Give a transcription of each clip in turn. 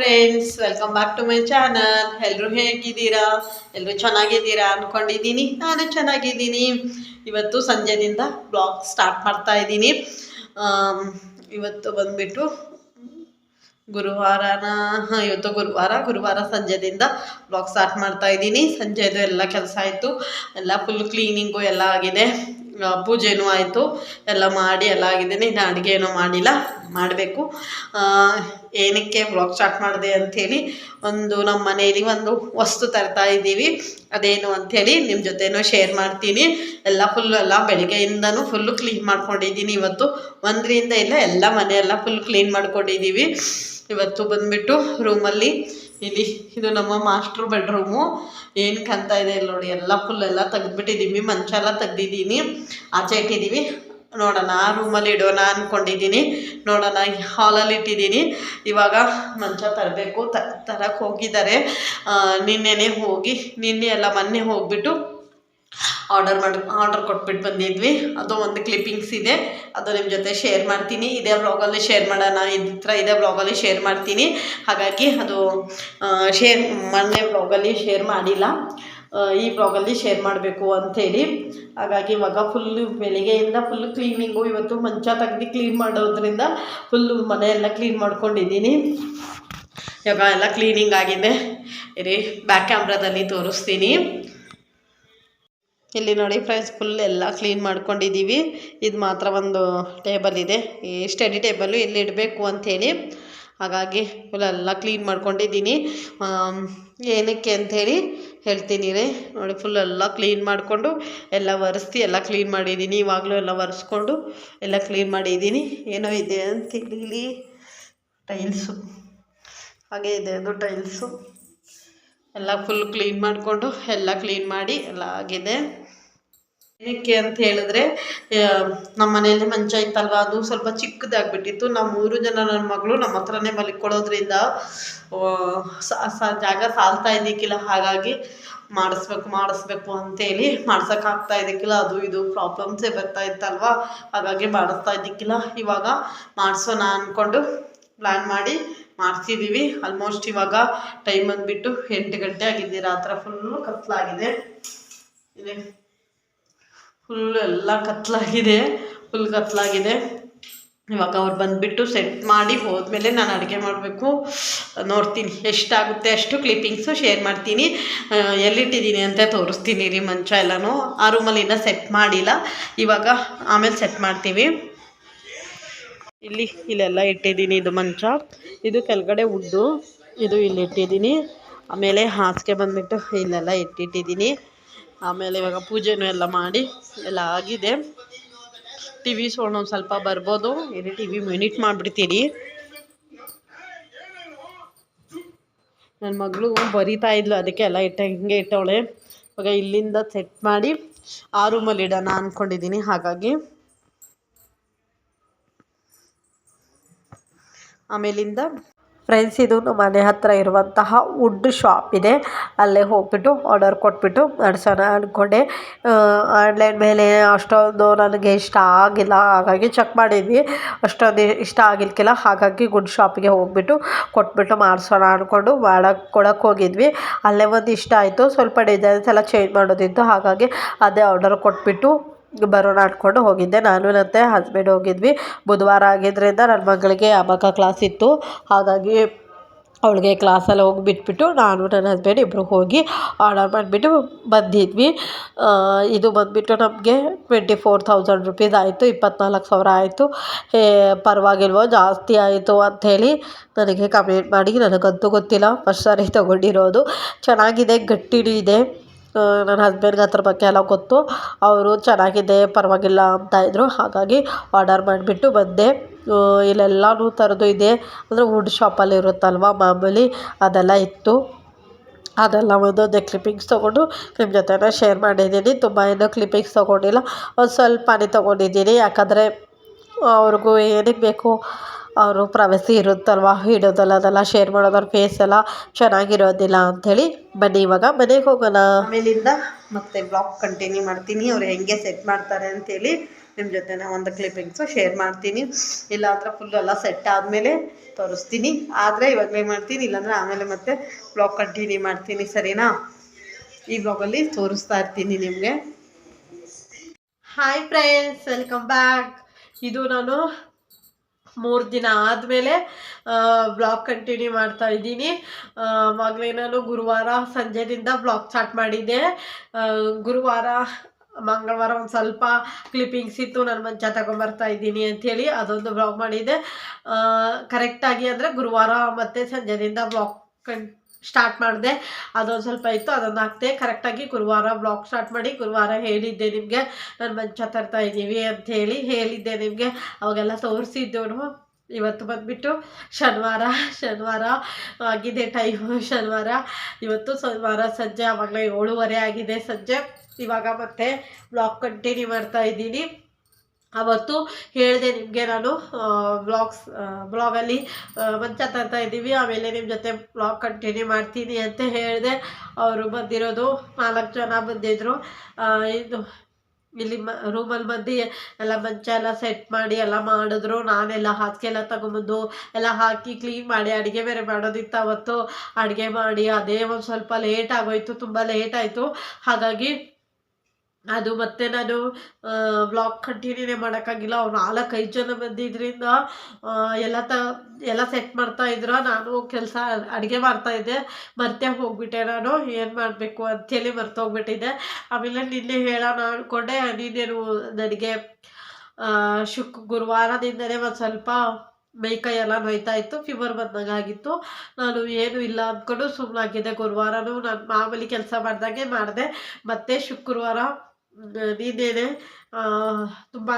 Friends welcome back to my channel ಎಲ್ಲರೂ ಹೇಗಿದ್ದೀರಾ? ಎಲ್ಲರೂ ಚೆನ್ನಾಗಿದ್ದೀರಾ ಅಂದ್ಕೊಂಡಿದ್ದೀನಿ ನಾನು ಚೆನ್ನಾಗಿದ್ದೀನಿ. ಇವತ್ತು ಸಂಜೆದಿಂದ ಬ್ಲಾಗ್ ಸ್ಟಾರ್ಟ್ ಮಾಡ್ತಾ ಇದ್ದೀನಿ. ಇವತ್ತು ಬಂದ್ಬಿಟ್ಟು ಗುರುವಾರನ ಇವತ್ತು ಗುರುವಾರ ಗುರುವಾರ ಸಂಜೆದಿಂದ ಬ್ಲಾಗ್ ಸ್ಟಾರ್ಟ್ ಮಾಡ್ತಾ ಇದ್ದೀನಿ. ಸಂಜೆದು ಎಲ್ಲ ಕೆಲಸ ಆಯಿತು. ಎಲ್ಲ ಫುಲ್ ಕ್ಲೀನಿಂಗು ಎಲ್ಲ ಆಗಿದೆ. ಪೂಜೆನೂ ಆಯಿತು. ಎಲ್ಲ ಮಾಡಿ, ಎಲ್ಲ ಆಗಿದ್ದೀನಿ ಇನ್ನು ಅಡುಗೆ ಏನೂ ಮಾಡಿಲ್ಲ. ಮಾಡಬೇಕು. ಏನಕ್ಕೆ ಬ್ಲಾಗ್ ಸ್ಟಾರ್ಟ್ ಮಾಡಿದೆ ಅಂಥೇಳಿ ಒಂದು ನಮ್ಮ ಮನೆಯಲ್ಲಿ ಒಂದು ವಸ್ತು ತರ್ತಾ ಇದ್ದೀವಿ. ಅದೇನು ಅಂಥೇಳಿ ನಿಮ್ಮ ಜೊತೆನೂ ಶೇರ್ ಮಾಡ್ತೀನಿ. ಎಲ್ಲ ಫುಲ್ಲು ಎಲ್ಲ ಬೆಳಗ್ಗೆಯಿಂದನೂ ಫುಲ್ಲು ಕ್ಲೀನ್ ಮಾಡ್ಕೊಂಡಿದ್ದೀನಿ ಇವತ್ತು. ಒಂದರಿಂದ ಇಲ್ಲ, ಎಲ್ಲ ಮನೆಯೆಲ್ಲ ಫುಲ್ ಕ್ಲೀನ್ ಮಾಡ್ಕೊಂಡಿದ್ದೀವಿ. ಇವತ್ತು ಬಂದ್ಬಿಟ್ಟು ರೂಮಲ್ಲಿ ಇಲ್ಲಿ ಇದು ನಮ್ಮ ಮಾಸ್ಟ್ರು ಬೆಡ್ರೂಮು ಏನು ಕಾಣ್ತಾ ಇದೆ ಇಲ್ಲಿ ನೋಡಿ, ಎಲ್ಲ ಫುಲ್ ಎಲ್ಲ ತೆಗೆದ್ಬಿಟ್ಟಿದ್ದೀವಿ ಮಂಚ ಎಲ್ಲ ತೆಗ್ದಿದ್ದೀನಿ. ಆಚೆ ಇಟ್ಟಿದ್ದೀವಿ ನೋಡೋಣ ಆ ರೂಮಲ್ಲಿ ಇಡೋಣ ಅಂದ್ಕೊಂಡಿದ್ದೀನಿ ನೋಡೋಣ ಹಾಲಲ್ಲಿ ಇಟ್ಟಿದ್ದೀನಿ ಇವಾಗ ಮಂಚ ತರಬೇಕು, ತ ತರಕ್ಕೆ ಹೋಗಿದ್ದಾರೆ. ನಿನ್ನೆನೇ ಹೋಗಿ, ನಿನ್ನೆ ಎಲ್ಲ ಮೊನ್ನೆ ಹೋಗ್ಬಿಟ್ಟು ಆರ್ಡರ್ ಮಾಡಿ ಆರ್ಡರ್ ಕೊಟ್ಬಿಟ್ಟು ಬಂದಿದ್ವಿ. ಅದು ಒಂದು ಕ್ಲಿಪ್ಪಿಂಗ್ಸ್ ಇದೆ. ಅದು ನಿಮ್ಮ ಜೊತೆ ಶೇರ್ ಮಾಡ್ತೀನಿ. ಇದೇ ಬ್ಲಾಗಲ್ಲಿ ಶೇರ್ ಮಾಡೋಣ. ಥರ ಇದೇ ಬ್ಲಾಗಲ್ಲಿ ಶೇರ್ ಮಾಡ್ತೀನಿ. ಹಾಗಾಗಿ ಅದು ಶೇರ್ ಮೊನ್ನೆ ಬ್ಲಾಗಲ್ಲಿ ಶೇರ್ ಮಾಡಿಲ್ಲ. ಈ ಬ್ಲಾಗಲ್ಲಿ ಶೇರ್ ಮಾಡಬೇಕು ಅಂಥೇಳಿ ಹಾಗಾಗಿ ಇವಾಗ ಫುಲ್ಲು ಬೆಳಿಗ್ಗೆಯಿಂದ ಫುಲ್ಲು ಕ್ಲೀನಿಂಗು ಇವತ್ತು ಮಂಚ ತೆಗ್ದು ಕ್ಲೀನ್ ಮಾಡೋದ್ರಿಂದ ಫುಲ್ಲು ಮನೆಯೆಲ್ಲ ಕ್ಲೀನ್ ಮಾಡ್ಕೊಂಡಿದ್ದೀನಿ. ಇವಾಗ ಎಲ್ಲ ಕ್ಲೀನಿಂಗ್ ಆಗಿದೆ. ಇರಿ ಬ್ಯಾಕ್ ಕ್ಯಾಮ್ರಾದಲ್ಲಿ ತೋರಿಸ್ತೀನಿ. ಇಲ್ಲಿ ನೋಡಿ ಫ್ರೆಂಡ್ಸ್ ಫುಲ್ ಎಲ್ಲ ಕ್ಲೀನ್ ಮಾಡ್ಕೊಂಡಿದ್ದೀವಿ. ಇದು ಮಾತ್ರ ಒಂದು ಟೇಬಲ್ ಇದೆ. ಈ ಸ್ಟಡಿ ಟೇಬಲ್ಲು ಇಲ್ಲಿ ಇಡಬೇಕು ಅಂಥೇಳಿ ಹಾಗಾಗಿ ಫುಲ್ ಎಲ್ಲ ಕ್ಲೀನ್ ಮಾಡ್ಕೊಂಡಿದ್ದೀನಿ. ಏನಕ್ಕೆ ಅಂಥೇಳಿ ಹೇಳ್ತೀನಿ ರೀ. ನೋಡಿ ಫುಲ್ ಎಲ್ಲ ಕ್ಲೀನ್ ಮಾಡಿಕೊಂಡು, ಎಲ್ಲ ಒರೆಸಿ ಎಲ್ಲ ಕ್ಲೀನ್ ಮಾಡಿದ್ದೀನಿ. ಇವಾಗಲೂ ಎಲ್ಲ ಒರೆಸ್ಕೊಂಡು ಎಲ್ಲ ಕ್ಲೀನ್ ಮಾಡಿದ್ದೀನಿ. ಏನೋ ಇದೆ ಅಂತೇಳಿ ಇಲ್ಲಿ ಟೈಲ್ಸು ಹಾಗೆ ಇದೆ ಅದು ಟೈಲ್ಸು ಎಲ್ಲ ಫುಲ್ ಕ್ಲೀನ್ ಮಾಡಿಕೊಂಡು ಎಲ್ಲ ಕ್ಲೀನ್ ಮಾಡಿ ಎಲ್ಲ ಆಗಿದೆ. ಏನಕ್ಕೆ ಅಂತ ಹೇಳಿದ್ರೆ ನಮ್ಮ ಮನೆಯಲ್ಲಿ ಮಂಚ ಇತ್ತಲ್ವ ಅದು ಸ್ವಲ್ಪ ಚಿಕ್ಕದಾಗ್ಬಿಟ್ಟಿತ್ತು. ನಮ್ಮ ಮೂರು ಜನ ನನ್ನ ಮಗಳು ನಮ್ಮ ಹತ್ರನೇ ಮಲ್ಕೊಳ್ಳೋದ್ರಿಂದ ಆ, ಜಾಗ ಸಾಲ್ತಾ ಇದ್ದಿಕ್ಕಿಲ್ಲ. ಹಾಗಾಗಿ ಮಾಡಿಸ್ಬೇಕು ಮಾಡಿಸ್ಬೇಕು ಅಂತೇಳಿ ಮಾಡ್ಸೋಕ್ಕಾಗ್ತಾ ಇದ್ದಕ್ಕಿಲ್ಲ. ಅದು ಇದು ಪ್ರಾಬ್ಲಮ್ಸೇ ಬರ್ತಾ ಇತ್ತಲ್ವ? ಹಾಗಾಗಿ ಮಾಡಿಸ್ತಾ ಇದ್ದಕ್ಕಿಲ್ಲ. ಇವಾಗ ಮಾಡಿಸೋಣ ಅಂದ್ಕೊಂಡು ಪ್ಲ್ಯಾನ್ ಮಾಡಿ ಮಾಡಿಸಿದ್ದೀವಿ. ಆಲ್ಮೋಸ್ಟ್ ಇವಾಗ ಟೈಮ್ ಬಂದುಬಿಟ್ಟು ಎಂಟು ಗಂಟೆ ಆಗಿದೆ ಥರ ಫುಲ್ಲು ಕತ್ಲಾಗಿದೆ. ಇದೆ. ಫುಲ್ ಎಲ್ಲ ಕತ್ಲಾಗಿದೆ. ಫುಲ್ ಕತ್ಲಾಗಿದೆ. ಇವಾಗ ಅವ್ರು ಬಂದುಬಿಟ್ಟು ಸೆಟ್ ಮಾಡಿ ಹೋದ್ಮೇಲೆ ನಾನು ಅಡುಗೆ ಮಾಡಬೇಕು. ನೋಡ್ತೀನಿ ಎಷ್ಟಾಗುತ್ತೆ ಅಷ್ಟು ಕ್ಲಿಪ್ಪಿಂಗ್ಸು ಶೇರ್ ಮಾಡ್ತೀನಿ. ಎಲ್ಲಿಟ್ಟಿದ್ದೀನಿ ಅಂತ ತೋರಿಸ್ತೀನಿ ರೀ ಮಂಚ ಎಲ್ಲನೂ. ಆ ರೂಮಲ್ಲಿ ಇನ್ನೂ ಸೆಟ್ ಮಾಡಿಲ್ಲ. ಇವಾಗ ಆಮೇಲೆ ಸೆಟ್ ಮಾಡ್ತೀವಿ. ಇಲ್ಲಿ, ಇಲ್ಲೆಲ್ಲ ಇಟ್ಟಿದ್ದೀನಿ ಇದು ಮಂಚ. ಇದು ಕೆಳಗಡೆ ಉಡ್ಡು. ಇದು ಇಲ್ಲಿ ಇಟ್ಟಿದ್ದೀನಿ ಆಮೇಲೆ ಹಾಸಿಗೆ ಬಂದುಬಿಟ್ಟು ಇಲ್ಲೆಲ್ಲ ಇಟ್ಟಿಟ್ಟಿದ್ದೀನಿ. ಆಮೇಲೆ ಇವಾಗ ಪೂಜೆನೂ ಎಲ್ಲ ಮಾಡಿ ಎಲ್ಲ ಆಗಿದೆ. ಟಿ ವಿ ಸೌಂಡ್ ಒಂದು ಸ್ವಲ್ಪ ಬರ್ಬೋದು. ಇಲ್ಲಿ ಟಿ ವಿ ಮಿನಿಟ್ ಮಾಡಿಬಿಡ್ತೀರಿ ನನ್ನ ಮಗಳು ಬರಿತಾ ಇದ್ಲು, ಅದಕ್ಕೆ ಎಲ್ಲ ಇಟ್ಟ ಹಿಂಗೆ ಇಟ್ಟವಳೆ. ಇವಾಗ ಇಲ್ಲಿಂದ ಸೆಟ್ ಮಾಡಿ ಆ ರೂಮಲ್ಲಿ ಇಡೋಣ ಅಂದ್ಕೊಂಡಿದ್ದೀನಿ ಹಾಗಾಗಿ. ಆಮೇಲಿಂದ ಫ್ರೆಂಡ್ಸ್ ಇದು ನಮ್ಮ ಮನೆ ಹತ್ತಿರ ಇರುವಂತಹ ವುಡ್ ಶಾಪ್ ಇದೆ. ಅಲ್ಲೇ ಹೋಗ್ಬಿಟ್ಟು ಆರ್ಡರ್ ಕೊಟ್ಬಿಟ್ಟು ಮಾಡಿಸೋಣ ಅಂದ್ಕೊಂಡೆ ಆನ್ಲೈನ್ ಮೇಲೆ ಅಷ್ಟೊಂದು ನನಗೆ ಇಷ್ಟ ಆಗಿಲ್ಲ. ಹಾಗಾಗಿ ಚೆಕ್ ಮಾಡಿದ್ವಿ. ಅಷ್ಟೊಂದು ಇಷ್ಟ ಆಗಿಲ್ಕಿಲ್ಲ. ಹಾಗಾಗಿ ಗುಡ್ ಶಾಪಿಗೆ ಹೋಗ್ಬಿಟ್ಟು ಕೊಟ್ಬಿಟ್ಟು ಮಾಡಿಸೋಣ ಅಂದ್ಕೊಂಡು ಮಾಡಕ್ಕೆ ಕೊಡಕ್ಕೆ ಹೋಗಿದ್ವಿ. ಅಲ್ಲೇ ಒಂದು ಇಷ್ಟ ಆಯಿತು. ಸ್ವಲ್ಪ ಡಿಸೈನ್ಸ್ ಎಲ್ಲ ಚೇಂಜ್ ಮಾಡೋದಿತ್ತು. ಹಾಗಾಗಿ ಅದೇ ಆರ್ಡರ್ ಕೊಟ್ಬಿಟ್ಟು ಬರೋಣ ಅಂದ್ಕೊಂಡು ಹೋಗಿದ್ದೆ. ನಾನು ಮತ್ತು ಹಸ್ಬೆಂಡ್ ಹೋಗಿದ್ವಿ. ಬುಧವಾರ ಆಗಿದ್ದರಿಂದ ನನ್ನ ಮಗಳಿಗೆ ಅಬಕ ಕ್ಲಾಸ್ ಇತ್ತು. ಹಾಗಾಗಿ ಅವಳಿಗೆ ಕ್ಲಾಸಲ್ಲಿ ಹೋಗಿ ಬಿಟ್ಬಿಟ್ಟು ನಾನು ನನ್ನ ಹಸ್ಬೆಂಡ್ ಇಬ್ಬರು ಹೋಗಿ ಆರ್ಡರ್ ಮಾಡಿಬಿಟ್ಟು ಬಂದಿದ್ವಿ. ಇದು ಬಂದುಬಿಟ್ಟು ನಮಗೆ ಟ್ವೆಂಟಿ ಫೋರ್ ಥೌಸಂಡ್ ರುಪೀಸ್ ಆಯಿತು. ಇಪ್ಪತ್ನಾಲ್ಕು ಸಾವಿರ ಆಯಿತು. ಹೇ, ಪರವಾಗಿಲ್ವೋ, ಜಾಸ್ತಿ ಆಯಿತು ಅಂಥೇಳಿ ನನಗೆ ಕಮೆಂಟ್ ಮಾಡಿ. ನನಗಂತೂ ಗೊತ್ತಿಲ್ಲ. ಫಸ್ಟ್ ಸಾರಿ ತೊಗೊಂಡಿರೋದು. ಚೆನ್ನಾಗಿದೆ, ಗಟ್ಟಿನೂ ಇದೆ. ನನ್ನ ಹಸ್ಬೆಂಡ್ಗೆ ಅದ್ರ ಬಗ್ಗೆ ಎಲ್ಲ ಗೊತ್ತು. ಅವರು ಚೆನ್ನಾಗಿದೆ, ಪರವಾಗಿಲ್ಲ ಅಂತ ಇದ್ದರು ಹಾಗಾಗಿ ಆರ್ಡರ್ ಮಾಡಿಬಿಟ್ಟು ಬಂದೆ. ಇಲ್ಲೆಲ್ಲನೂ ಥರದ್ದು ಇದೆ. ಅಂದರೆ ವುಡ್ ಶಾಪಲ್ಲಿ ಇರುತ್ತಲ್ವ ಮಾಮೂಲಿ? ಅದೆಲ್ಲ ಇತ್ತು. ಅದೆಲ್ಲ ಒಂದೊಂದೇ ಕ್ಲಿಪ್ಪಿಂಗ್ಸ್ ತೊಗೊಂಡು ನಿಮ್ಮ ಜೊತೆನ ಶೇರ್ ಮಾಡಿದ್ದೀನಿ. ತುಂಬ ಏನೂ ಕ್ಲಿಪ್ಪಿಂಗ್ಸ್ ತೊಗೊಂಡಿಲ್ಲ. ಒಂದು ಸ್ವಲ್ಪನೇ ತೊಗೊಂಡಿದ್ದೀನಿ. ಯಾಕಂದರೆ ಅವ್ರಿಗೂ ಏನಕ್ಕೆ ಬೇಕು? ಅವರು ಪ್ರವಾಸಿ ಇರುತ್ತಲ್ವ ಇಡೋದಲ್ಲ ಅದೆಲ್ಲ ಶೇರ್ ಮಾಡೋದು ಅವ್ರ ಫೇಸ್ ಎಲ್ಲ ಚೆನ್ನಾಗಿರೋದಿಲ್ಲ ಅಂಥೇಳಿ ಬನ್ನಿ ಇವಾಗ ಮನೆಗೆ ಹೋಗೋಣ. ಆಮೇಲಿಂದ ಮತ್ತೆ ಬ್ಲಾಗ್ ಕಂಟಿನ್ಯೂ ಮಾಡ್ತೀನಿ ಅವ್ರು ಹೆಂಗೆ ಸೆಟ್ ಮಾಡ್ತಾರೆ ಅಂಥೇಳಿ ನಿಮ್ಮ ಜೊತೆ ನಾನು ಒಂದು ಕ್ಲಿಪ್ಪಿಂಗ್ಸು ಶೇರ್ ಮಾಡ್ತೀನಿ. ಇಲ್ಲಾಂದ್ರೆ ಫುಲ್ ಎಲ್ಲ ಸೆಟ್ ಆದಮೇಲೆ ತೋರಿಸ್ತೀನಿ. ಆದರೆ ಇವಾಗಲೇ ಮಾಡ್ತೀನಿ ಇಲ್ಲಾಂದ್ರೆ ಆಮೇಲೆ ಮತ್ತೆ ಬ್ಲಾಗ್ ಕಂಟಿನ್ಯೂ ಮಾಡ್ತೀನಿ ಸರಿನಾ? ಈ ಬ್ಲಾಗಲ್ಲಿ ತೋರಿಸ್ತಾ ಇರ್ತೀನಿ ನಿಮಗೆ. ಹಾಯ್ ಫ್ರೆಂಡ್ಸ್ ವೆಲ್ಕಮ್ ಬ್ಯಾಕ್ ಇದು ನಾನು ಮೂರು ದಿನ ಆದಮೇಲೆ ಬ್ಲಾಗ್ ಕಂಟಿನ್ಯೂ ಮಾಡ್ತಾ ಇದ್ದೀನಿ. ಆವಾಗಲೇ ನಾನು ಗುರುವಾರ ಸಂಜೆದಿಂದ ಬ್ಲಾಗ್ ಸ್ಟಾರ್ಟ್ ಮಾಡಿದ್ದೆ. ಗುರುವಾರ, ಮಂಗಳವಾರ ಒಂದು ಸ್ವಲ್ಪ ಕ್ಲಿಪ್ಪಿಂಗ್ಸ್ ಇತ್ತು, ನಾನು ಮಂಚ ತಗೊಂಬರ್ತಾ ಇದ್ದೀನಿ ಅಂಥೇಳಿ ಅದೊಂದು ಬ್ಲಾಗ್ ಮಾಡಿದ್ದೆ. ಕರೆಕ್ಟಾಗಿ ಅಂದರೆ ಗುರುವಾರ ಮತ್ತು ಸಂಜೆದಿಂದ ಬ್ಲಾಗ್ ಕನ್ ಸ್ಟಾರ್ಟ್ ಮಾಡಿದೆ. ಅದೊಂದು ಸ್ವಲ್ಪ ಇತ್ತು ಅದನ್ನು ಹಾಕ್ತೆ ಕರೆಕ್ಟಾಗಿ ಗುರುವಾರ ಬ್ಲಾಗ್ ಸ್ಟಾರ್ಟ್ ಮಾಡಿ ಗುರುವಾರ ಹೇಳಿದ್ದೆ ನಿಮಗೆ. ನಾನು ಮಂಚ ತರ್ತಾ ಇದ್ದೀವಿ ಅಂಥೇಳಿ ಹೇಳಿದ್ದೆ ನಿಮಗೆ. ಅವಾಗೆಲ್ಲ ತೋರಿಸಿದ್ದೆವು ಇವತ್ತು ಬಂದುಬಿಟ್ಟು ಶನಿವಾರ ಶನಿವಾರ ಆಗಿದೆ ಟೈಮು ಶನಿವಾರ. ಇವತ್ತು ಶನಿವಾರ ಸಂಜೆ, ಆವಾಗಲೇ ಏಳುವರೆ ಆಗಿದೆ ಸಂಜೆ. ಇವಾಗ ಮತ್ತೆ ಬ್ಲಾಗ್ ಕಂಟಿನ್ಯೂ ಮಾಡ್ತಾ ಇದ್ದೀನಿ. ಅವತ್ತು ಹೇಳಿದೆ ನಿಮಗೆ ನಾನು ಬ್ಲಾಗ್ಸ್ ಬ್ಲಾಗಲ್ಲಿ ಮಂಚ ತರ್ತಾ ಇದ್ದೀವಿ. ಆಮೇಲೆ ನಿಮ್ಮ ಜೊತೆ ಬ್ಲಾಗ್ ಕಂಟಿನ್ಯೂ ಮಾಡ್ತೀನಿ ಅಂತ ಹೇಳಿದೆ. ಅವರು ಬಂದಿರೋದು ನಾಲ್ಕು ಜನ ಬಂದಿದ್ದರು ಇದು ಇಲ್ಲಿ ಮ ರೂಮಲ್ಲಿ ಬಂದು ಎಲ್ಲ ಮಂಚ ಎಲ್ಲ ಸೆಟ್ ಮಾಡಿ ಎಲ್ಲ ಮಾಡಿದ್ರು. ನಾನೆಲ್ಲ ಹಾಸಿಗೆ ಎಲ್ಲ ತಗೊಂಬಂದು ಎಲ್ಲ ಹಾಕಿ ಕ್ಲೀನ್ ಮಾಡಿ ಅಡುಗೆ ಬೇರೆ ಮಾಡೋದಿತ್ತು ಅವತ್ತು. ಅಡುಗೆ ಮಾಡಿ ಅದೇ ಒಂದು ಸ್ವಲ್ಪ ಲೇಟ್ ಆಗೋಯ್ತು, ತುಂಬ ಲೇಟ್ ಆಯಿತು. ಹಾಗಾಗಿ ಅದು ಮತ್ತೆ ನಾನು ವ್ಲಾಗ್ ಕಂಟಿನ್ಯೂನೇ ಮಾಡೋಕ್ಕಾಗಿಲ್ಲ. ಅವ್ರು ನಾಲ್ಕೈದು ಜನ ಬಂದಿದ್ದರಿಂದ ಎಲ್ಲ ತ, ಎಲ್ಲ ಸೆಟ್ ಮಾಡ್ತಾ ಇದ್ರು. ನಾನು ಕೆಲಸ ಅಡುಗೆ ಮಾಡ್ತಾಯಿದ್ದೆ ಮರ್ತೇ ಹೋಗ್ಬಿಟ್ಟೆ ನಾನು. ಏನು ಮಾಡಬೇಕು ಅಂಥೇಳಿ ಮರ್ತೋಗ್ಬಿಟ್ಟಿದ್ದೆ ಆಮೇಲೆ ನಿನ್ನೆ ಹೇಳೋಣ ಅಂದ್ಕೊಂಡೆ ನೀನೇನು ನನಗೆ ಶುಕ್, ಗುರುವಾರದಿಂದಲೇ ಒಂದು ಸ್ವಲ್ಪ ಮೈ ಕೈ ಎಲ್ಲ ನೋಯ್ತಾ ಇತ್ತು. ಫೀವರ್ ಬಂದಂಗೆ ಆಗಿತ್ತು. ನಾನು ಏನು ಇಲ್ಲ ಅಂದ್ಕೊಂಡು ಸುಮ್ಮನಾಗಿದ್ದೆ ಗುರುವಾರನೂ. ನಾನು ಮಾಮೂಲಿ ಕೆಲಸ ಮಾಡಿದಾಗೆ ಮಾಡಿದೆ. ಮತ್ತು ಶುಕ್ರವಾರ ನೀನೇನೆ ತುಂಬಾ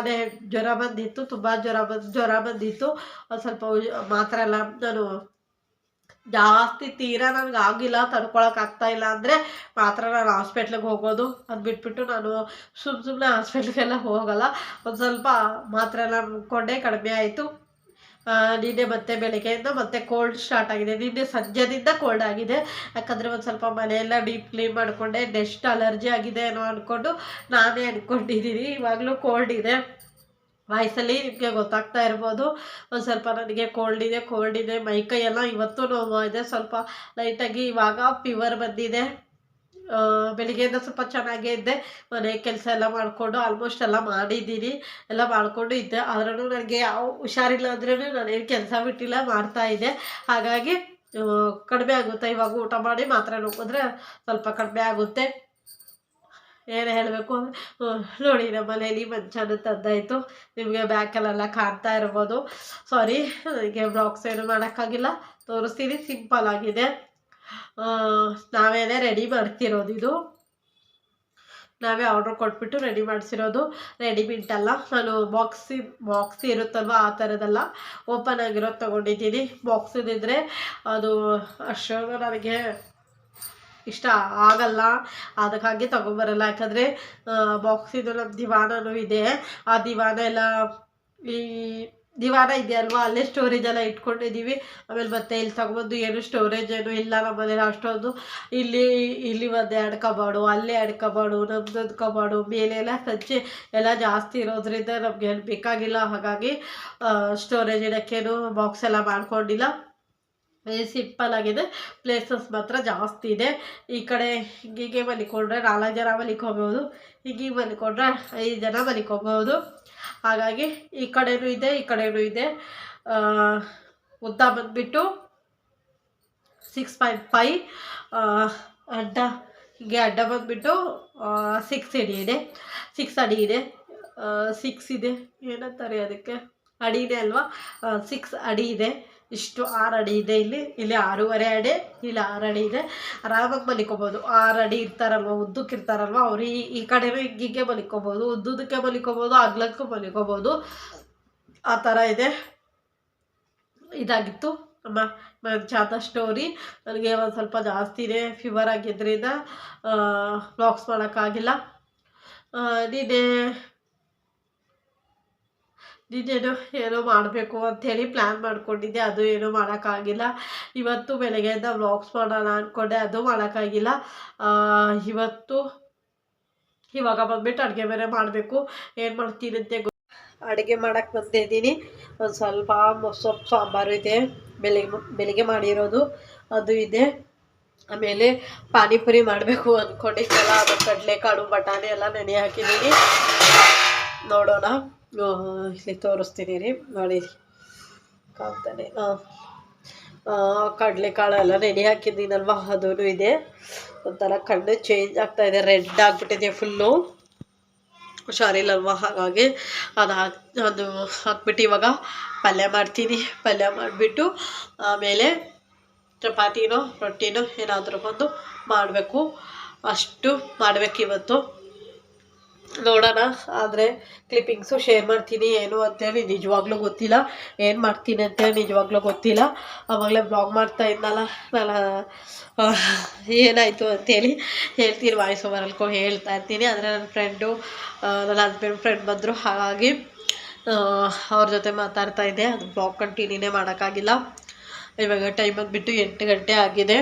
ಜ್ವರ ಬಂದಿತ್ತು, ತುಂಬ ಜ್ವರ ಬಂದು, ಜ್ವರ ಬಂದಿತ್ತು. ಒಂದು ಸ್ವಲ್ಪ ಮಾತ್ರ ಅಲ್ಲ, ನಾನು ಜಾಸ್ತಿ ತೀರಾ ನನಗೆ ಆಗಿಲ್ಲ ಆಗ್ತಾ ಇಲ್ಲ ಅಂದರೆ ಮಾತ್ರ ನಾನು ಹಾಸ್ಪಿಟ್ಲಿಗೆ ಹೋಗೋದು ಅದು ಬಿಟ್ಬಿಟ್ಟು ನಾನು ಸುಮ್ಮ ಸುಮ್ಮನೆ ಹಾಸ್ಪಿಟ್ಲಿಗೆಲ್ಲ ಹೋಗಲ್ಲ. ಒಂದು ಸ್ವಲ್ಪ ಮಾತ್ರೆ ಎಲ್ಲ ನುಂಗ್ಕೊಂಡೆ ಕಡಿಮೆ ಆಯಿತು. ನಿನ್ನೆ ಮತ್ತೆ ಬೆಳಗ್ಗೆಯಿಂದ ಮತ್ತೆ ಕೋಲ್ಡ್ ಸ್ಟಾರ್ಟ್ ಆಗಿದೆ. ನಿನ್ನೆ ಸಂಜೆದಿಂದ ಕೋಲ್ಡ್ ಆಗಿದೆ. ಯಾಕಂದರೆ ಒಂದು ಸ್ವಲ್ಪ ಮನೆಯೆಲ್ಲ ಡೀಪ್ ಕ್ಲೀನ್ ಮಾಡಿಕೊಂಡೆ ನೆಸ್ಟ್ ಅಲರ್ಜಿ ಆಗಿದೆ ಏನೋ ಅಂದ್ಕೊಂಡು ನಾನೇ ಅಂದ್ಕೊಂಡಿದ್ದೀನಿ ಇವಾಗಲೂ ಕೋಲ್ಡ್ ಇದೆ. ವಾಯ್ಸಲ್ಲಿ ನಿಮಗೆ ಗೊತ್ತಾಗ್ತಾ ಇರ್ಬೋದು. ಒಂದು ಸ್ವಲ್ಪ ನನಗೆ ಕೋಲ್ಡ್ ಇದೆ ಕೋಲ್ಡ್ ಇದೆ. ಮೈಕೈ ಎಲ್ಲ ಇವತ್ತು ನೋವು ಇದೆ. ಸ್ವಲ್ಪ ಲೈಟಾಗಿ ಇವಾಗ ಫೀವರ್ ಬಂದಿದೆ. ಬೆಳಿಗ್ಗೆಯಿಂದ ಸ್ವಲ್ಪ ಚೆನ್ನಾಗೇ ಇದ್ದೆ. ಮನೆ ಕೆಲಸ ಎಲ್ಲ ಮಾಡಿಕೊಂಡು ಆಲ್ಮೋಸ್ಟ್ ಎಲ್ಲ ಮಾಡಿದ್ದೀನಿ. ಎಲ್ಲ ಮಾಡಿಕೊಂಡು ಇದ್ದೆ. ಆದ್ರೂ ನನಗೆ ಯಾವ ಹುಷಾರಿಲ್ಲ ಅಂದ್ರೂ ನಾನೇನು ಕೆಲಸ ಬಿಟ್ಟಿಲ್ಲ, ಮಾಡ್ತಾ ಇದ್ದೆ. ಹಾಗಾಗಿ ಕಡಿಮೆ ಆಗುತ್ತೆ. ಇವಾಗ ಊಟ ಮಾಡಿ ಮಾತ್ರ ನೋಡಿದ್ರೆ ಸ್ವಲ್ಪ ಕಡಿಮೆ ಆಗುತ್ತೆ. ಏನು ಹೇಳಬೇಕು? ನೋಡಿ ನಮ್ಮ ಮನೇಲಿ ಮಂಚನ ತಂದಾಯಿತು. ನಿಮಗೆ ಬ್ಯಾಕಲ್ಲೆಲ್ಲ ಕಾಣ್ತಾ ಇರ್ಬೋದು. ಸಾರಿ ನನಗೆ ಬ್ಲಾಗ್ಸ್ ಏನು ಮಾಡೋಕ್ಕಾಗಿಲ್ಲ. ತೋರಿಸ್ತೀನಿ. ಸಿಂಪಲ್ ಆಗಿದೆ. ನಾವೇನೇ ರೆಡಿ ಮಾಡ್ತಿರೋದು ಇದು? ನಾವೇ ಆರ್ಡ್ರ್ ಕೊಟ್ಬಿಟ್ಟು ರೆಡಿ ಮಾಡಿಸಿರೋದು ರೆಡಿಮೇಡ್ ಅಲ್ಲ. ನಾನು ಬಾಕ್ಸಿ ಬಾಕ್ಸ್ ಇರುತ್ತಲ್ವ ಆ ಥರದ್ದೆಲ್ಲ ಓಪನ್ ಆಗಿರೋದು ತೊಗೊಂಡಿದ್ದೀನಿ. ಬಾಕ್ಸಿದ್ರೆ ಅದು ಅಷ್ಟೊಂದು ನನಗೆ ಇಷ್ಟ ಆಗಲ್ಲ. ಅದಕ್ಕಾಗಿ ತೊಗೊಂಬರಲ್ಲ. ಯಾಕಂದರೆ ಬಾಕ್ಸಿದು ನಮ್ಮ ದಿವಾನನೂ ಇದೆ. ಆ ದಿವಾನ ಎಲ್ಲ ಈ ದಿವಾನ ಇದೆ ಅಲ್ವಾ? ಅಲ್ಲೇ ಸ್ಟೋರೇಜ್ ಎಲ್ಲ ಇಟ್ಕೊಂಡಿದ್ದೀವಿ ಆಮೇಲೆ ಮತ್ತೆ ಇಲ್ಲಿ ತಗೊಬಂದು ಏನು ಸ್ಟೋರೇಜ್ ಏನು ಇಲ್ಲ ನಮ್ಮನೇಲಿ ಅಷ್ಟೊಂದು. ಇಲ್ಲಿ ಇಲ್ಲಿ ಒಂದೇ ಎರಡು ಅಲ್ಲೇ ಎರಡು ನಮ್ದು ನಮ್ದೊಂದು ಕಬಾಡು, ಮೇಲೆ ಎಲ್ಲ ಸಂಚೆ ಎಲ್ಲ ಜಾಸ್ತಿ ಇರೋದ್ರಿಂದ ನಮಗೆ ಏನು ಬೇಕಾಗಿಲ್ಲ. ಹಾಗಾಗಿ ಸ್ಟೋರೇಜ್ ಇಡೋಕ್ಕೇನು ಬಾಕ್ಸ್ ಎಲ್ಲ ಮಾಡ್ಕೊಂಡಿಲ್ಲ. ಸಿಂಪಲ್ ಆಗಿದೆ. ಪ್ಲೇಸಸ್ ಮಾತ್ರ ಜಾಸ್ತಿ ಇದೆ. ಈ ಕಡೆ ಹೀಗೆ ಮಲಿಕೊಂಡ್ರೆ ನಾಲ್ಕು ಜನ ಮಲಿಕೋಬೋದು. ಹೀಗೆ ಮಲಿಕೊಂಡ್ರೆ ಐದು ಜನ ಮಲಿಕೋಬೋದು. ಹಾಗಾಗಿ ಈ ಕಡೆಯೂ ಇದೆ, ಈ ಕಡೆಯೂ ಇದೆ. ಉದ್ದ ಬಂದುಬಿಟ್ಟು ಸಿಕ್ಸ್ ಪಾಯಿಂಟ್ ಫೈ ಅಡ್ಡ, ಹೀಗೆ ಅಡ್ಡ ಬಂದುಬಿಟ್ಟು ಸಿಕ್ಸ್ ಅಡಿ ಇದೆ. ಸಿಕ್ಸ್ ಅಡಿ ಇದೆ. ಸಿಕ್ಸ್ ಇದೆ. ಏನಂತಾರೆ ಅದಕ್ಕೆ? ಅಡಿನೇ ಅಲ್ವಾ? ಸಿಕ್ಸ್ ಅಡಿ ಇದೆ. ಇಷ್ಟು ಆರು ಅಡಿ ಇದೆ ಇಲ್ಲಿ. ಇಲ್ಲಿ ಆರೂವರೆ ಅಡಿ, ಇಲ್ಲಿ ಆರು ಅಡಿ ಇದೆ. ಆರಾಮಾಗಿ ಮಲಿಕೋಬೋದು. ಆರು ಅಡಿ ಇರ್ತಾರಲ್ವ, ಉದ್ದಕ್ಕೆ ಇರ್ತಾರಲ್ವ, ಅವ್ರು ಈ ಈ ಕಡೆನೂ ಹಿಗ್ಗಿಗೆ ಮಲಿಕೋಬೋದು ಉದ್ದುದಕ್ಕೆ ಮಲಿಕೋಬೋದು, ಅಗ್ಲಕ್ಕೂ ಮಲಿಕೋಬೋದು. ಆ ಥರ ಇದೆ. ಇದಾಗಿತ್ತು. ನಮ್ಮ ಚಾತ ಸ್ಟೋರಿ. ನನಗೆ ಒಂದು ಸ್ವಲ್ಪ ಜಾಸ್ತಿನೇ ಫೀವರ್ ಆಗಿದ್ದರಿಂದ ಬ್ಲಾಕ್ಸ್ ಮಾಡೋಕ್ಕಾಗಿಲ್ಲ. ನಿನ್ನೆ ನೀನೇನೋ ಏನೋ ಮಾಡಬೇಕು ಅಂಥೇಳಿ ಪ್ಲ್ಯಾನ್ ಮಾಡ್ಕೊಂಡಿದ್ದೆ, ಅದು ಏನೂ ಮಾಡೋಕ್ಕಾಗಿಲ್ಲ. ಇವತ್ತು ಬೆಳಗ್ಗೆಯಿಂದ ವ್ಲಾಗ್ಸ್ ಮಾಡೋಣ ಅಂದ್ಕೊಂಡೆ ಅದು ಮಾಡೋಕ್ಕಾಗಿಲ್ಲ. ಇವತ್ತು ಇವಾಗ ಬಂದ್ಬಿಟ್ಟು ಅಡುಗೆ ಬೇರೆ ಮಾಡಬೇಕು. ಏನು ಮಾಡ್ತೀನಿ ಗೊ ಅಡುಗೆ ಮಾಡೋಕ್ಕೆ ಬಂದಿದ್ದೀನಿ ಒಂದು ಸ್ವಲ್ಪ ಮೊಸೊಪ್ಪು ಸಾಂಬಾರು ಇದೆ. ಬೆಳಗ್ಗೆ ಬೆಳಗ್ಗೆ ಮಾಡಿರೋದು, ಅದು ಇದೆ. ಆಮೇಲೆ ಪಾನಿಪುರಿ ಮಾಡಬೇಕು ಅಂದ್ಕೊಂಡಿದ್ದೆಲ್ಲ ಅದು ಕಡಲೆಕಾಳು, ಬಟಾಣಿ ಎಲ್ಲ ನೆನೆ ಹಾಕಿದ್ದೀನಿ ನೋಡೋಣ. ಇಲ್ಲಿ ತೋರಿಸ್ತೀನಿ ರೀ. ನೋಡಿ. ಕಾಗ್ತಾನೆ ಕಡಲೆಕಾಳು ಎಲ್ಲ ನೆನೆ ಹಾಕಿದ್ದೀನಲ್ವ? ಅದೂ ಇದೆ. ಒಂಥರ ಕಣ್ಣು ಚೇಂಜ್ ಆಗ್ತಾ ಇದೆ. ರೆಡ್ ಆಗಿಬಿಟ್ಟಿದೆ ಫುಲ್ಲು ಹುಷಾರಿಲ್ಲಲ್ವ? ಹಾಗಾಗಿ ಅದು ಹಾಕಿ, ಅದು ಹಾಕ್ಬಿಟ್ಟು ಇವಾಗ ಪಲ್ಯ ಮಾಡ್ತೀನಿ. ಪಲ್ಯ ಮಾಡಿಬಿಟ್ಟು ಆಮೇಲೆ ಚಪಾತಿನೋ, ರೊಟ್ಟಿನೋ ಏನಾದರೂ ಒಂದು ಮಾಡಬೇಕು. ಅಷ್ಟು ಮಾಡಬೇಕು ಇವತ್ತು ನೋಡೋಣ. ಆದರೆ ಕ್ಲಿಪ್ಪಿಂಗ್ಸು ಶೇರ್ ಮಾಡ್ತೀನಿ, ಏನು ಅಂತೇಳಿ ನಿಜವಾಗ್ಲೂ ಗೊತ್ತಿಲ್ಲ. ಏನು ಮಾಡ್ತೀನಿ ಅಂತೇಳಿ ನಿಜವಾಗ್ಲೂ ಗೊತ್ತಿಲ್ಲ. ಆವಾಗಲೇ ಬ್ಲಾಗ್ ಮಾಡ್ತಾ ಇದ್ನಲ್ಲ, ನಾನು ಏನಾಯಿತು ಅಂತೇಳಿ ಹೇಳ್ತೀನಿ ವಾಯ್ಸ್ ಓವರಲ್ಕೋ ಹೇಳ್ತಾ ಇರ್ತೀನಿ. ಆದರೆ ನನ್ನ ಫ್ರೆಂಡು ನನ್ನ ಹಸ್ಬೆಂಡ್ ಫ್ರೆಂಡ್ ಬಂದರು, ಹಾಗಾಗಿ ಅವ್ರ ಜೊತೆ ಮಾತಾಡ್ತಾ ಇದ್ದೆ. ಅದು ಬ್ಲಾಗ್ ಕಂಟಿನ್ಯೂನೇ ಮಾಡೋಕ್ಕಾಗಿಲ್ಲ. ಇವಾಗ ಟೈಮ್ ಬಂದುಬಿಟ್ಟು ಎಂಟು ಗಂಟೆ ಆಗಿದೆ.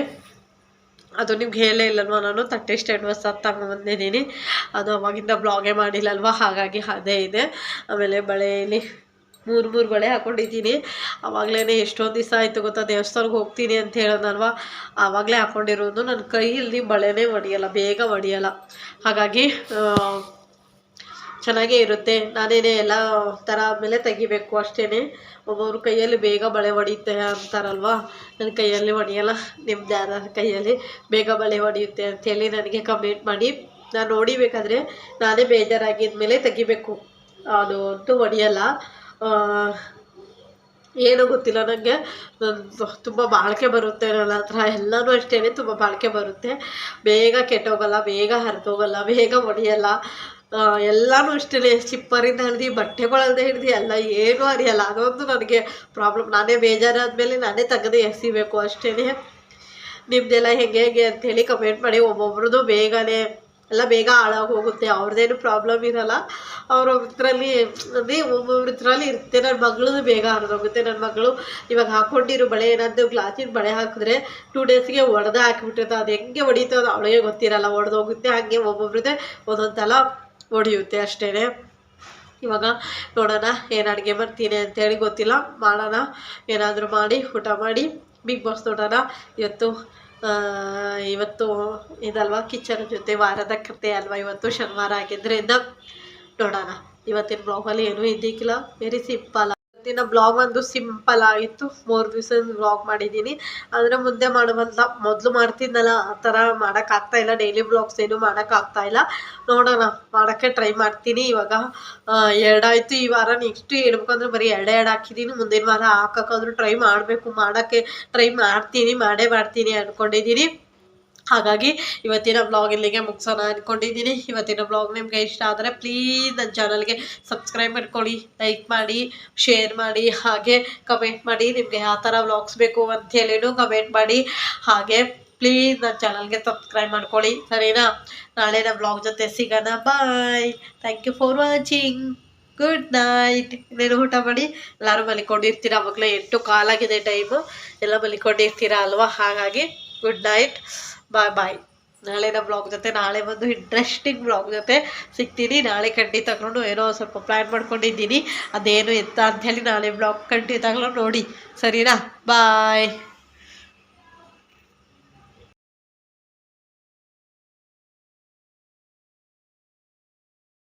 ಅದು ನಿಮ್ಗೆ ಹೇಳೇ ಇಲ್ಲಲ್ವ? ನಾನು ತಟ್ಟೆ ಸ್ಟ್ಯಾಂಡ್ ಅಂತ ತಗೊಂಬಂದಿದ್ದೀನಿ ಅದು ಅವಾಗಿಂದ ಬ್ಲಾಗೇ ಮಾಡಿಲ್ಲಲ್ವ? ಹಾಗಾಗಿ ಅದೇ ಇದೆ. ಆಮೇಲೆ ಬಳೆಯಲ್ಲಿ ಮೂರು ಮೂರು ಬಳೆ ಹಾಕ್ಕೊಂಡಿದ್ದೀನಿ ಆವಾಗಲೇ ಎಷ್ಟೊಂದು ದಿವಸ ಆಯಿತು ಗೊತ್ತಾ? ದೇವಸ್ಥಾನಕ್ಕೆ ಹೋಗ್ತೀನಿ ಅಂತ ಹೇಳೋದಲ್ವ? ಆವಾಗಲೇ ಹಾಕ್ಕೊಂಡಿರೋದು ನನ್ನ ಕೈಯಲ್ಲಿ ಬಳೆನೇ ಒಡೆಯಲ್ಲ, ಬೇಗ ಒಡೆಯಲ್ಲ. ಹಾಗಾಗಿ ಚೆನ್ನಾಗೇ ಇರುತ್ತೆ. ನಾನೇನೇ ಎಲ್ಲ ಥರ ಆದಮೇಲೆ ತೆಗಿಬೇಕು ಅಷ್ಟೇ ಒಬ್ಬೊಬ್ರ ಕೈಯಲ್ಲಿ ಬೇಗ ಬಳೆ ಹೊಡಿಯುತ್ತೆ ಅಂತಾರಲ್ವ? ನನ್ನ ಕೈಯಲ್ಲಿ ಹೊಡೆಯಲ್ಲ, ನಿಮ್ದು ಯಾರ ಕೈಯಲ್ಲಿ ಬೇಗ ಬಳೆ ಹೊಡೆಯುತ್ತೆ ಅಂಥೇಳಿ ನನಗೆ ಕಮೆಂಟ್ ಮಾಡಿ. ನಾನು ಹೊಡಿಬೇಕಾದ್ರೆ ನಾನೇ ಬೇಜಾರಾಗಿದ್ಮೇಲೆ ತೆಗಿಬೇಕು. ಅದು ಅಂತೂ ಹೊಡೆಯಲ್ಲ. ಏನೂ ಗೊತ್ತಿಲ್ಲ ನನಗೆ ತುಂಬ ಬಾಳಿಕೆ ಬರುತ್ತೆ ನನ್ನ ಹತ್ರ. ಎಲ್ಲನೂ ಅಷ್ಟೇ ತುಂಬ ಬಾಳಿಕೆ ಬರುತ್ತೆ. ಬೇಗ ಕೆಟ್ಟೋಗಲ್ಲ, ಬೇಗ ಹರಿದೋಗಲ್ಲ, ಬೇಗ ಒಡೆಯಲ್ಲ ಎಲ್ಲನೂ ಅಷ್ಟೇ ಚಿಪ್ಪರಿಂದ ಹಿಡ್ದು ಬಟ್ಟೆಗಳಲ್ಲದೆ ಹಿಡ್ದು, ಎಲ್ಲ ಏನೂ ಅರಿಯಲ್ಲ. ಅದೊಂದು ನನಗೆ ಪ್ರಾಬ್ಲಮ್ ನಾನೇ ಬೇಜಾರಾದ್ಮೇಲೆ ನಾನೇ ತೆಗೆದು ಎಸಿಬೇಕು ಅಷ್ಟೇ ನಿಮ್ಮದೆಲ್ಲ ಹೇಗೆ ಹೇಗೆ ಅಂಥೇಳಿ ಕಮೆಂಟ್ ಮಾಡಿ. ಒಬ್ಬೊಬ್ರದ್ದು ಬೇಗನೆ, ಎಲ್ಲ ಬೇಗ ಹಾಳಾಗಿ ಹೋಗುತ್ತೆ ಅವ್ರದ್ದೇನು ಪ್ರಾಬ್ಲಮ್ ಇರಲ್ಲ. ಅವ್ರೊಬ್ರಲ್ಲಿ ಅಂದರೆ ಒಬ್ಬೊಬ್ರದ್ರಲ್ಲಿ ಇರುತ್ತೆ. ನನ್ನ ಮಗಳದು ಬೇಗ ಹರಿದೋಗುತ್ತೆ ನನ್ನ ಮಗಳು ಇವಾಗ ಹಾಕ್ಕೊಂಡಿರೋ ಬಳೆ ಏನಾದರೂ ಗ್ಲಾಸಿನ ಬಳೆ ಹಾಕಿದ್ರೆ ಟೂ ಡೇಸ್ಗೆ ಒಡೆದ ಹಾಕಿಬಿಟ್ಟಿರ್ತಾರೆ ಅದು ಹೆಂಗೆ ಹೊಡಿತೋ ಅದು ಅವಳಿಗೆ ಗೊತ್ತಿರಲ್ಲ. ಒಡೆದೋಗುತ್ತೆ ಹಾಗೆ ಒಬ್ಬೊಬ್ರದ್ದೇ ಒಂದೊಂದು ಸಲ ಹೊಡೆಯುತ್ತೆ ಅಷ್ಟೇ ಇವಾಗ ನೋಡೋಣ ಏನು ಅಡುಗೆ ಮಾಡ್ತೀನಿ ಅಂತೇಳಿ ಗೊತ್ತಿಲ್ಲ. ಮಾಡೋಣ. ಏನಾದರೂ ಮಾಡಿ, ಊಟ ಮಾಡಿ. ಬಿಗ್ ಬಾಸ್ ನೋಡೋಣ. ಇವತ್ತು ಇವತ್ತು ಇದಲ್ವಾ, ಕಿಚನ್ ಜೊತೆ ವಾರದ ಕತೆ ಅಲ್ವಾ ಇವತ್ತು ಶನಿವಾರ ಆಗಿದ್ದರಿಂದ ನೋಡೋಣ. ಇವತ್ತಿನ ಬ್ಲಾಗಲ್ಲಿ ಏನೂ ಇದ್ದಿಕ್ಕಿಲ್ಲ ವೆರಿ ಸಿಂಪಲ್ ಇವತ್ತಿನ ಬ್ಲಾಗ್ ಒಂದು ಸಿಂಪಲ್ ಆಗಿತ್ತು. ಮೂರು ದಿವಸ ಬ್ಲಾಗ್ ಮಾಡಿದ್ದೀನಿ ಆದರೆ ಮುಂದೆ ಮಾಡುವಂತ ಮೊದಲು ಮಾಡ್ತಿದ್ನಲ್ಲ, ಆ ಥರ ಮಾಡೋಕ್ಕಾಗ್ತಾ ಇಲ್ಲ. ಡೈಲಿ ಬ್ಲಾಗ್ಸ್ ಏನು ಮಾಡೋಕ್ಕಾಗ್ತಾ ಇಲ್ಲ. ನೋಡೋಣ, ಮಾಡೋಕ್ಕೆ ಟ್ರೈ ಮಾಡ್ತೀನಿ. ಇವಾಗ ಎರಡಾಯ್ತು ಈ ವಾರ. ನೆಕ್ಸ್ಟ್ ಹೇಳ್ಬೇಕಂದ್ರೆ ಬರೀ ಎರಡೇ ಎರಡು ಹಾಕಿದ್ದೀನಿ ಮುಂದಿನ ವಾರ ಹಾಕೋಕ್ಕಾದ್ರೂ ಟ್ರೈ ಮಾಡಬೇಕು. ಮಾಡೋಕ್ಕೆ ಟ್ರೈ ಮಾಡ್ತೀನಿ, ಮಾಡೇ ಮಾಡ್ತೀನಿ ಅಂದ್ಕೊಂಡಿದ್ದೀನಿ ಹಾಗಾಗಿ ಇವತ್ತಿನ ಬ್ಲಾಗ್ ಇಲ್ಲಿಗೆ ಮುಗಿಸೋಣ ಅಂದ್ಕೊಂಡಿದ್ದೀನಿ ಇವತ್ತಿನ ಬ್ಲಾಗ್ ನಿಮಗೆ ಇಷ್ಟ ಆದರೆ ಪ್ಲೀಸ್ ನನ್ನ ಚಾನಲ್ಗೆ ಸಬ್ಸ್ಕ್ರೈಬ್ ಮಾಡ್ಕೊಳ್ಳಿ ಲೈಕ್ ಮಾಡಿ ಶೇರ್ ಮಾಡಿ, ಹಾಗೆ ಕಮೆಂಟ್ ಮಾಡಿ. ನಿಮಗೆ ಯಾವ ಥರ ವ್ಲಾಗ್ಸ್ ಬೇಕು ಅಂತೇಳಿನೂ ಕಮೆಂಟ್ ಮಾಡಿ. ಹಾಗೆ ಪ್ಲೀಸ್ ನನ್ನ ಚಾನಲ್ಗೆ ಸಬ್ಸ್ಕ್ರೈಬ್ ಮಾಡ್ಕೊಳ್ಳಿ. ಸರಿನಾ? ನಾಳೆ ನಮ್ಮ ಬ್ಲಾಗ್ ಜೊತೆ ಸಿಗೋಣ. Bye thank you for watching good night ಇನ್ನೇನು ಊಟ ಮಾಡಿ? ಎಲ್ಲರೂ ಮಲಿಕೊಂಡಿರ್ತೀರ ಅವಾಗಲೇ ಎಂಟು ಕಾಲಾಗಿದೆ ಟೈಮು ಎಲ್ಲ ಮಲಿಕೊಂಡಿರ್ತೀರ ಅಲ್ವಾ? ಹಾಗಾಗಿ ಗುಡ್ ನೈಟ್ ಬಾಯ್ ಬಾಯ್ ನಾಳೆನ ಬ್ಲಾಗ್ ಜೊತೆ, ನಾಳೆ ಒಂದು ಇಂಟ್ರೆಸ್ಟಿಂಗ್ ಬ್ಲಾಗ್ ಜೊತೆ ಸಿಗ್ತೀನಿ. ನಾಳೆ ಖಂಡಿತಗಳು ಏನೋ ಸ್ವಲ್ಪ ಪ್ಲ್ಯಾನ್ ಮಾಡ್ಕೊಂಡಿದ್ದೀನಿ. ಅದೇನು ಎತ್ತ ಅಂಥೇಳಿ ನಾಳೆ ಬ್ಲಾಗ್ ಖಂಡಿತಗಳು ನೋಡಿ. ಸರಿನಾ? ಬಾಯ್